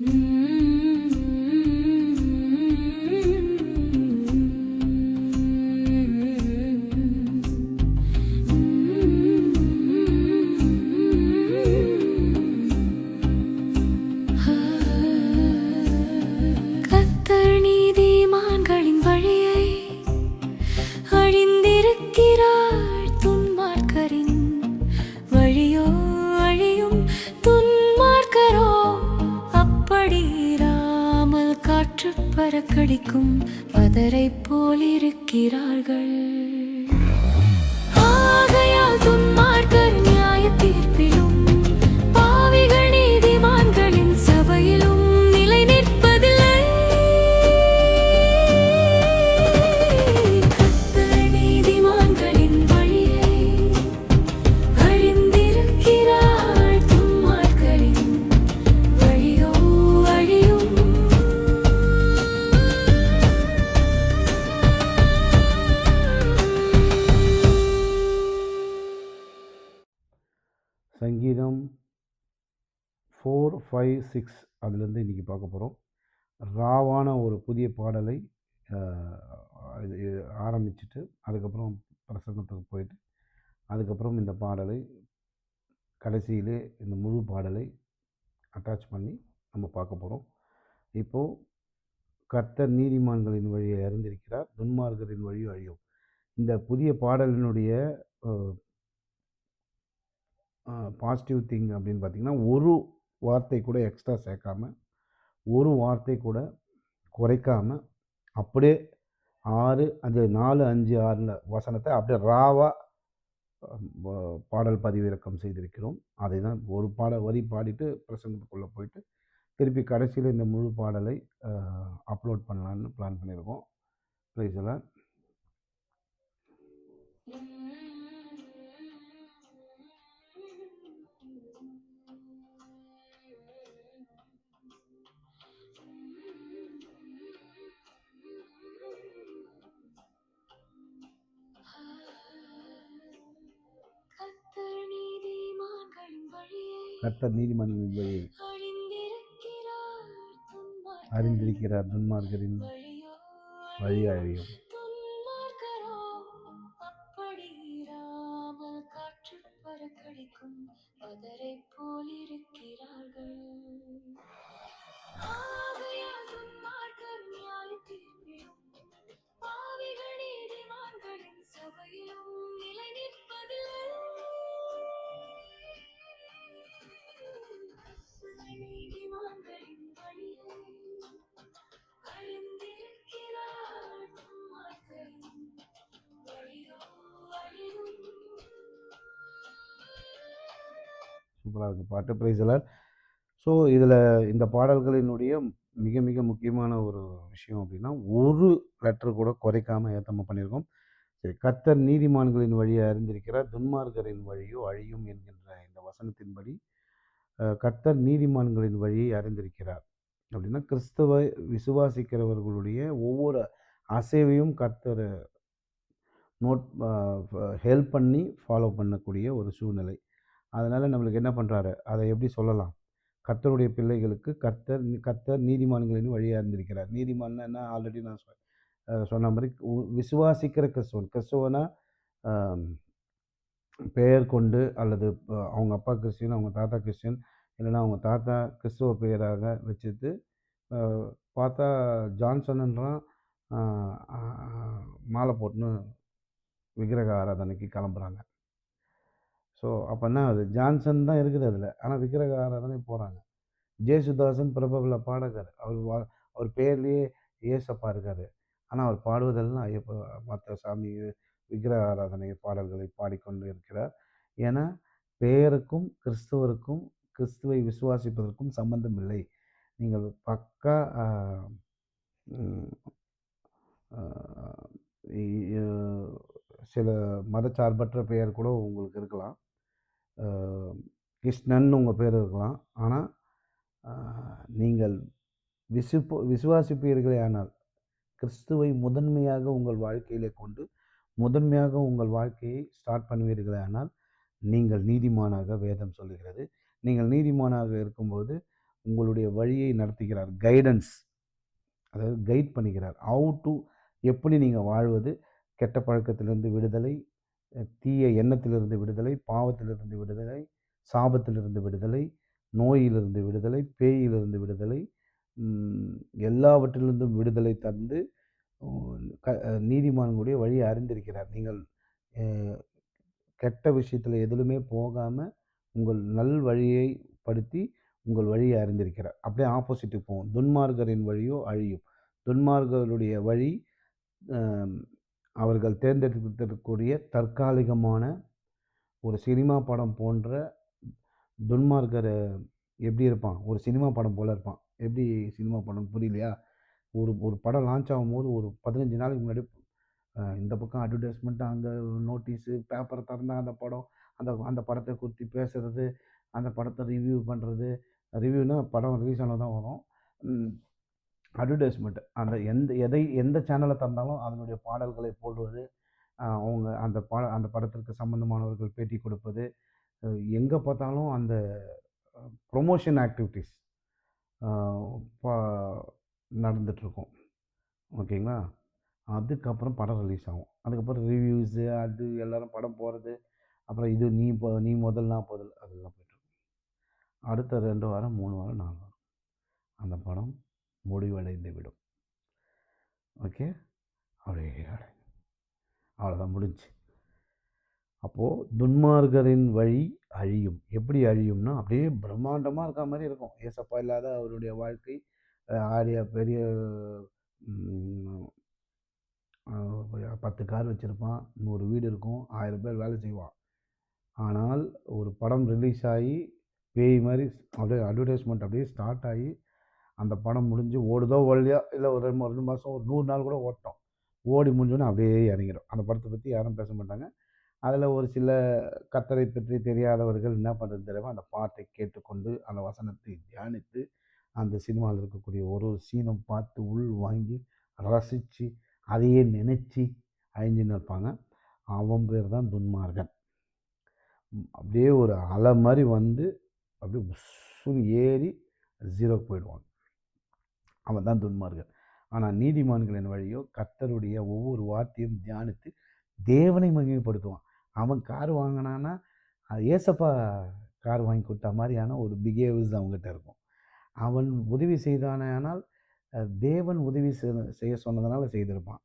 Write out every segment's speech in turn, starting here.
கத்தர் பறக்கடிக்கும் பதரை போலிருக்கிறார்கள். ஆகையால் துன்மார்க்கர் ஃபைவ் சிக்ஸ் அதுலேருந்து இன்றைக்கி பார்க்க போகிறோம் ராவான ஒரு புதிய பாடலை இது ஆரம்பிச்சுட்டு அதுக்கப்புறம் பிரசங்கத்துக்கு போயிட்டு அதுக்கப்புறம் இந்த பாடலை கடைசியிலே இந்த முழு பாடலை அட்டாச் பண்ணி நம்ம பார்க்க போகிறோம் இப்போது கர்த்தர் நீதிமான்களின் வழியை அறிந்திருக்கிறார் துன்மார்கரின் வழி அழியும் இந்த புதிய பாடலினுடைய பாசிட்டிவ் திங் அப்படின்னு பார்த்திங்கன்னா ஒரு வார்த்தை கூட எக்ஸ்ட்ரா சேர்க்காம ஒரு வார்த்தை கூட குறைக்காமல் அப்படியே ஆறு அது நாலு அஞ்சு ஆறில் வசனத்தை அப்படியே ராவாக பாடல் பதிவிறக்கம் செய்திருக்கிறோம். அதை தான் ஒரு பாட வரி பாடிட்டு பிரசங்கத்துக்குள்ளே போயிட்டு திருப்பி கடைசியில் இந்த முழு பாடலை அப்லோட் பண்ணலான்னு பிளான் பண்ணியிருக்கோம். ப்ரைஸ் எல்லாம் கர்த்தர் நீதிமன்றங்களின் வழியை அறிந்திருக்கிறார் துன்மார்க்கரின் அறிந்திருக்கிறார் சூப்பராக இருக்குது பாட்டு ப்ரைஸ் ஸோ இதில் இந்த பாடல்களினுடைய மிக மிக முக்கியமான ஒரு விஷயம் அப்படின்னா ஒரு லெட்டர் கூட குறைக்காமல் ஏற்றமாக பண்ணியிருக்கோம் சரி கத்தர் நீதிமான்களின் வழியை அறிந்திருக்கிறார் துன்மார்கரின் வழியோ அழியும் என்கின்ற இந்த வசனத்தின்படி கத்தர் நீதிமான்களின் வழியை அறிந்திருக்கிறார். அப்படின்னா கிறிஸ்தவ விசுவாசிக்கிறவர்களுடைய ஒவ்வொரு அசைவையும் கர்த்தர் நோட் ஹெல்ப் பண்ணி ஃபாலோ பண்ணக்கூடிய ஒரு சூழ்நிலை. அதனால் நம்மளுக்கு என்ன பண்ணுறாரு அதை எப்படி சொல்லலாம்? கர்த்தருடைய பிள்ளைகளுக்கு கர்த்தர் கர்த்தர் நீதிமான்களின் வழியாக இருந்திருக்கிறார். நீதிமான்னா என்ன? ஆல்ரெடி நான் சொ- சொன்ன மாதிரி விசுவாசிக்கிற கிறிஸ்துவன். கிறிஸ்துவனா பெயர் கொண்டு அல்லது அவங்க அப்பா கிறிஸ்டின் அவங்க தாத்தா கிறிஸ்டின் இல்லைன்னா அவங்க தாத்தா கிறிஸ்துவ பெயராக வச்சுட்டு பார்த்தா ஜான்சன்ன்றான் மாலை போட்டுன்னு விக்கிரக ஆராதனைக்கு கிளம்புறாங்க. ஸோ அப்போ என்ன அது ஜான்சன் தான் இருக்குது அதில். ஆனால் விக்கிரக ஆராதனை போகிறாங்க ஜேசுதாசன் பிரபல பாடகர். அவர் வா அவர் பேர்லேயே ஏசப்பா இருக்கார். ஆனால் அவர் பாடுவதெல்லாம் ஐயப்ப மற்ற சாமி விக்கிரக ஆராதனை பாடல்களை பாடிக்கொண்டு இருக்கிறார். ஏன்னா பெயருக்கும் கிறிஸ்துவருக்கும் கிறிஸ்துவை விசுவாசிப்பதற்கும் சம்பந்தம் இல்லை. நீங்கள் பக்கா சில மதச்சார்பற்ற பெயர் கூட உங்களுக்கு இருக்கலாம். கிருஷ்ணன் உங்கள் பேர் இருக்கலாம். ஆனால் நீங்கள் விசுப்பு விசுவாசிப்பீர்களே ஆனால் கிறிஸ்துவை முதன்மையாக உங்கள் வாழ்க்கையிலே கொண்டு முதன்மையாக உங்கள் வாழ்க்கையை ஸ்டார்ட் பண்ணுவீர்களே ஆனால் நீங்கள் நீதிமானாக வேதம் சொல்லுகிறது. நீங்கள் நீதிமானாக இருக்கும்போது உங்களுடைய வழியை நடத்துகிறார் கைடன்ஸ் அதாவது கைட் பண்ணிக்கிறார் ஹவு டு எப்படி நீங்கள் வாழ்வது கெட்ட பழக்கத்திலிருந்து விடுதலை தீய எண்ணத்திலிருந்து விடுதலை பாவத்திலிருந்து விடுதலை சாபத்திலிருந்து விடுதலை நோயிலிருந்து விடுதலை பேயிலிருந்து விடுதலை எல்லாவற்றிலிருந்தும் விடுதலை தந்து க அஹ் நீதிமான்களுடைய வழியை அறிந்திருக்கிறார். நீங்கள் கெட்ட விஷயத்தில் எதிலுமே போகாமல் உங்கள் நல் வழியை படுத்தி உங்கள் வழியை அறிந்திருக்கிறார். அப்படியே ஆப்போசிட்டுக்கு போவோம். துன்மார்கரின் வழியோ அழியும். துன்மார்கருடைய வழி அவர்கள் தேர்ந்தெடுத்திருக்கக்கூடிய தற்காலிகமான ஒரு சினிமா படம் போன்ற துன்மார்கர் எப்படி இருப்பான்? ஒரு சினிமா படம் போல் இருப்பான். எப்படி சினிமா படம் புரியலையா? ஒரு ஒரு படம் லான்ச் ஆகும்போது ஒரு பதினஞ்சு நாளைக்கு முன்னாடி இந்த பக்கம் அட்வர்டைஸ்மெண்ட் அங்கே நோட்டீஸு பேப்பரை திறந்தால் அந்த படம் அந்த அந்த படத்தை குறித்து பேசுறது அந்த படத்தை ரிவ்யூ பண்ணுறது ரிவ்யூனால் படம் ரிலீஸ் ஆனால் தான் வரும் அட்வர்டைஸ்மெண்ட் அந்த எந்த எதை எந்த சேனலை தந்தாலும் அதனுடைய பாடல்களை போடுவது அவங்க அந்த பா அந்த படத்திற்கு சம்மந்தமானவர்கள் பேட்டி கொடுப்பது எங்கே பார்த்தாலும் அந்த ப்ரொமோஷன் ஆக்டிவிட்டீஸ் நடந்துகிட்ருக்கும் ஓகேங்களா? அதுக்கப்புறம் படம் ரிலீஸ் ஆகும். அதுக்கப்புறம் ரிவ்யூஸு அது எல்லோரும் படம் போகிறது அப்புறம் இது நீ போ நீ முதல் நான் முதல் அதெல்லாம் போயிட்டுருக்கும். அடுத்த ரெண்டு வாரம் மூணு வாரம் நாலு வாரம். அந்த படம் முடிவடைந்து விடும் ஓகே? அப்படியே அவ்வளோதான் முடிஞ்சு. அப்போது துன்மார்கரின் வழி அழியும். எப்படி அழியும்னா அப்படியே பிரம்மாண்டமாக இருக்க மாதிரி இருக்கும். ஏசப்பா இல்லாத அவருடைய வாழ்க்கை ஆரிய பெரிய பத்து கார் வச்சுருப்பான் நூறு வீடு இருக்கும் ஆயிரம் பேர் வேலை செய்வான். ஆனால் ஒரு படம் ரிலீஸ் ஆகி பேய் மாதிரி அப்படியே அட்வர்டைஸ்மெண்ட் அப்படியே ஸ்டார்ட் ஆகி அந்த படம் முடிஞ்சு ஓடுதோ ஓடலையோ இல்லை ஒரு ரெண்டு ரெண்டு மாதம் ஒரு நூறு நாள் கூட ஓட்டோம். ஓடி முடிஞ்சோன்னே அப்படியே இறங்கிடும் அந்த படத்தை பற்றி யாரும் பேச மாட்டாங்க. அதில் ஒரு சில கத்தரை பற்றி தெரியாதவர்கள் என்ன பண்ணுறது தெரியாமல் அந்த பாட்டை கேட்டுக்கொண்டு அந்த வசனத்தை தியானித்து அந்த சினிமாவில் இருக்கக்கூடிய ஒரு ஒரு சீனும் பார்த்து உள் வாங்கி ரசித்து அதையே நினச்சி அழிஞ்சுன்னு இருப்பாங்க. அவன் பேர் தான் துன்மார்கன். அப்படியே ஒரு அலை மாதிரி வந்து அப்படியே உஸ்ஸுன்னு ஏறி ஜீரோக்கு போயிடுவாங்க. அவன் தான் துன்மார்கள் ஆனால் நீதிமான்களின் வழியோ கர்த்தருடைய ஒவ்வொரு வார்த்தையும் தியானித்து தேவனை மகிமைப்படுத்துவான். அவன் கார் வாங்கினான்னா ஏசப்பா கார் வாங்கி கொடுத்த மாதிரியான ஒரு பிஹேவியர்ஸ் அவங்ககிட்ட இருக்கும். அவன் உதவி செய்தானால் தேவன் உதவி செய்ய சொன்னதுனால செய்திருப்பான்.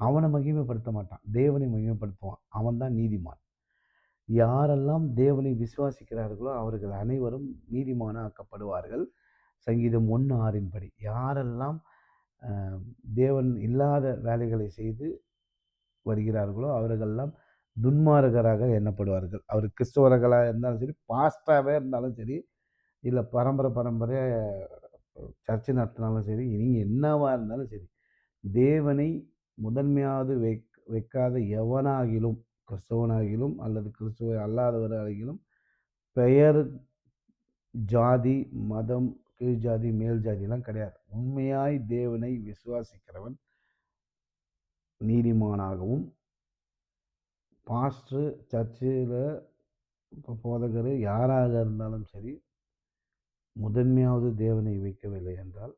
அவனை மகிமைப்படுத்த மாட்டான். தேவனை மகிமைப்படுத்துவான். அவன் தான் நீதிமான். யாரெல்லாம் தேவனை விசுவாசிக்கிறார்களோ அவர்கள் அனைவரும் நீதிமானாக்கப்படுவார்கள். சங்கீதம் ஒன்று ஆறின்படி யாரெல்லாம் தேவன் இல்லாத வேலைகளை செய்து வருகிறார்களோ அவர்களெல்லாம் துன்மார்கராக எண்ணப்படுவார்கள். அவர் கிறிஸ்தவர்களாக இருந்தாலும் சரி பாஸ்டாகவே இருந்தாலும் சரி இல்லை பரம்பரை பரம்பரையாக சர்ச்சை நடத்தினாலும் சரி இனி என்னவாக இருந்தாலும் சரி தேவனை முதன்மையாவது வைக் வைக்காத எவனாகிலும் கிறிஸ்தவனாகிலும் அல்லது கிறிஸ்துவ அல்லாதவராகிலும் பெயர் ஜாதி மதம் கீழ் ஜாதி மேல் ஜாதிலாம் கிடையாது. உண்மையாய் தேவனை விசுவாசிக்கிறவன் நீதிமானாகவும் பாஸ்டர் சர்ச்சில் இப்போ போதகர் யாராக இருந்தாலும் சரி முதன்மையாவது தேவனை வைக்கவில்லை என்றால்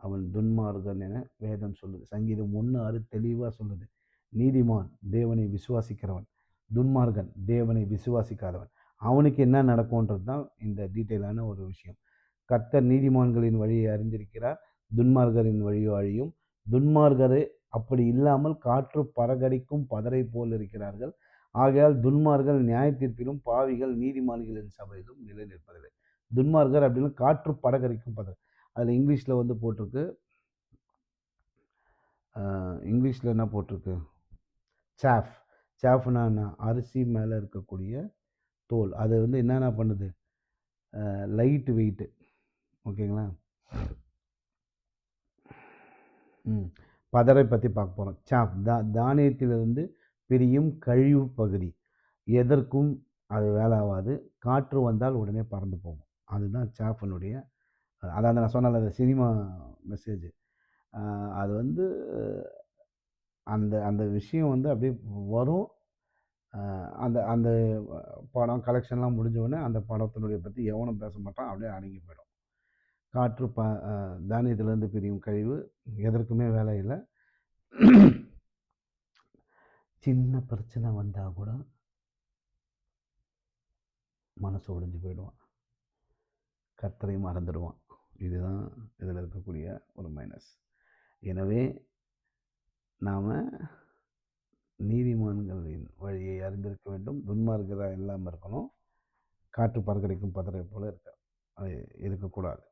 அவன் துன்மார்கன் என வேதம் சொல்லுது. சங்கீதம் ஒன்று ஆறு தெளிவாக சொல்லுது. நீதிமான் தேவனை விசுவாசிக்கிறவன் துன்மார்கன் தேவனை விசுவாசிக்காதவன். அவனுக்கு என்ன நடக்கும்ன்றது தான் இந்த டீட்டெயிலான ஒரு விஷயம். கர்த்தர் நீதிமான்களின் வழியை அறிந்திருக்கிறார். துன்மார்கரின் வழி வழியும் துன்மார்கரே அப்படி இல்லாமல் காற்று பறகடிக்கும் பதரை போல் இருக்கிறார்கள். ஆகையால் துன்மார்கள் நியாய தீர்ப்பிலும் பாவிகள் நீதிமான்களின் சபையிலும் நிலை நிற்பதில்லை துன்மார்கர் அப்படின்னு காற்று படகரிக்கும் பதர். அதில் இங்கிலீஷில் வந்து போட்டிருக்கு. இங்கிலீஷில் என்ன போட்டிருக்கு? சாஃப். சாஃப்னா அரிசி மேலே இருக்கக்கூடிய தோல். அது வந்து என்னென்ன பண்ணுது? லைட்டு வெயிட்டு ஓகேங்களா? ம். பதரை பற்றி பார்க்க போகிறோம் சாப் தா தானியத்திலிருந்து பிரியும் கழிவு பகுதி. எதற்கும் அது வேலாவாது காற்று வந்தால் உடனே பறந்து போகும். அதுதான் சாஃபனுடைய அதாவது நான் சொன்னல அந்த சினிமா மெசேஜ். அது வந்து அந்த அந்த விஷயம் வந்து அப்படியே வரும். அந்த அந்த படம் கலெக்ஷன்லாம் முடிஞ்ச உடனே அந்த படத்தினுடைய பற்றி எவனும் பேச மாட்டான். அப்படியே அடங்கி போயிடும். காற்று ப தானியத்திலேருந்து பிரியும் கழிவு எதற்குமே வேலை இல்லை சின்ன பிரச்சனை வந்தால் கூட மனசு உடைஞ்சு போயிடுவான். கத்தரையும் மறந்துடுவான். இதுதான் இதில் இருக்கக்கூடிய ஒரு மைனஸ். எனவே நாம் நீதிமான்களின் வழியை அறிந்திருக்க வேண்டும். துன்மார்க்கரா இல்லாமல் இருக்கணும். காற்று பறக்கடிக்கும் பதறை போல் இருக்க இருக்கக்கூடாது.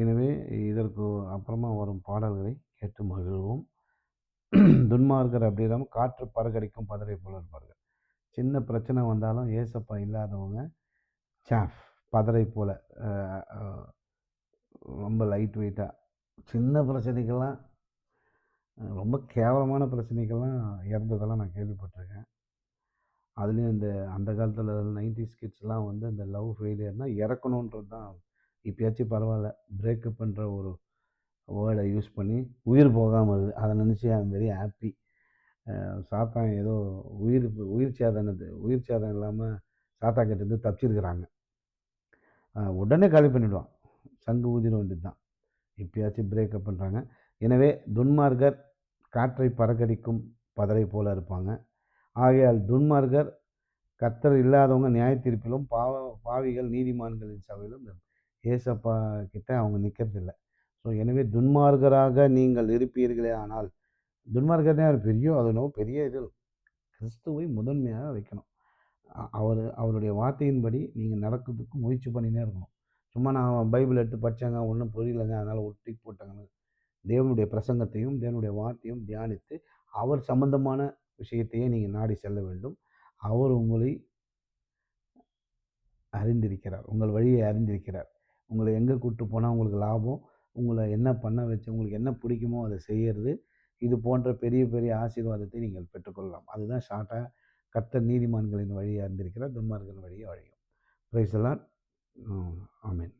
எனவே இதற்கு அப்புறமா வரும் பாடல்களை கேட்டு மகிழ்வோம். துன்மார்க்கர் அப்படி இல்லாம காற்று பறக்கடிக்கும் பதரை போல இருப்பார்கள். சின்ன பிரச்சனை வந்தாலும் ஏசப்பா இல்லாதவங்க சாஃப் பதரை போல ரொம்ப லைட் வெயிட்டாக சின்ன பிரச்சனைக்கெல்லாம் ரொம்ப கேவலமான பிரச்சனைக்கெல்லாம் இறந்ததெல்லாம் நான் கேள்விப்பட்டிருக்கேன் அதுலேயும் இந்த அந்த காலத்தில 90ஸ் கிட்ஸ்லாம் வந்து இந்த லவ் ஃபெயிலியர்னால் இறக்கணுன்றது தான். இப்போயாச்சும் பரவாயில்ல பிரேக்கப் பண்ணுற ஒரு வேர்டை யூஸ் பண்ணி உயிர் போகாமல் இருக்குது. அதை நினச்சி ஐ அம் வெரி ஹாப்பி சாத்தான் ஏதோ உயிர் உயிர் சேதனது உயிர் சேதம் இல்லாமல் சாத்தா கிட்டேருந்து தப்பிச்சிருக்கிறாங்க. உடனே காலி பண்ணிவிடுவான் சங்கு ஊதிட வேண்டியது தான். இப்போயாச்சும் பிரேக்கப் பண்ணுறாங்க எனவே துன்மார்கர் காற்றை பறக்கடிக்கும் பதரை போல இருப்பாங்க. ஆகையால் துன்மார்கர் கர்த்தர் இல்லாதவங்க நியாயத்தீர்ப்பிலும், பாவ பாவிகள் நீதிமான்களின் சபையிலும் ஏசப்பா கிட்ட அவங்க நிற்கிறதில்ல ஸோ எனவே துன்மார்கராக நீங்கள் இருப்பீர்களே ஆனால் துன்மார்கர் ஒரு பெரிய அது என்னவோ பெரிய இது கிறிஸ்துவை முதன்மையாக வைக்கணும். அவர் அவருடைய வார்த்தையின்படி நீங்கள் நடக்கிறதுக்கு முயற்சி பண்ணினே இருக்கணும். சும்மா நான் பைபிள் எடுத்து படித்தாங்க ஒன்றும் புரியலங்க, அதனால் ஒட்டி போட்டாங்க தேவனுடைய பிரசங்கத்தையும், தேவனுடைய வார்த்தையும் தியானித்து, அவர் சம்பந்தமான விஷயத்தையே நீங்கள் நாடி செல்ல வேண்டும். அவர் உங்களை அறிந்திருக்கிறார். உங்கள் வழியை அறிந்திருக்கிறார். உங்களை எங்கே கூப்பிட்டு போனால் உங்களுக்கு லாபம், உங்களை என்ன பண்ண வச்சு உங்களுக்கு என்ன பிடிக்குமோ அதை செய்கிறது இது போன்ற பெரிய பெரிய ஆசீர்வாதத்தை நீங்கள் பெற்றுக்கொள்ளலாம். அதுதான் ஷார்ட்டாக கட்ட நீதிமான்களின் வழியாக இருந்திருக்கிற துன்மார்களின் வழியை வழியும். ப்ரைஸ் எல்லாம் ஆமீன்.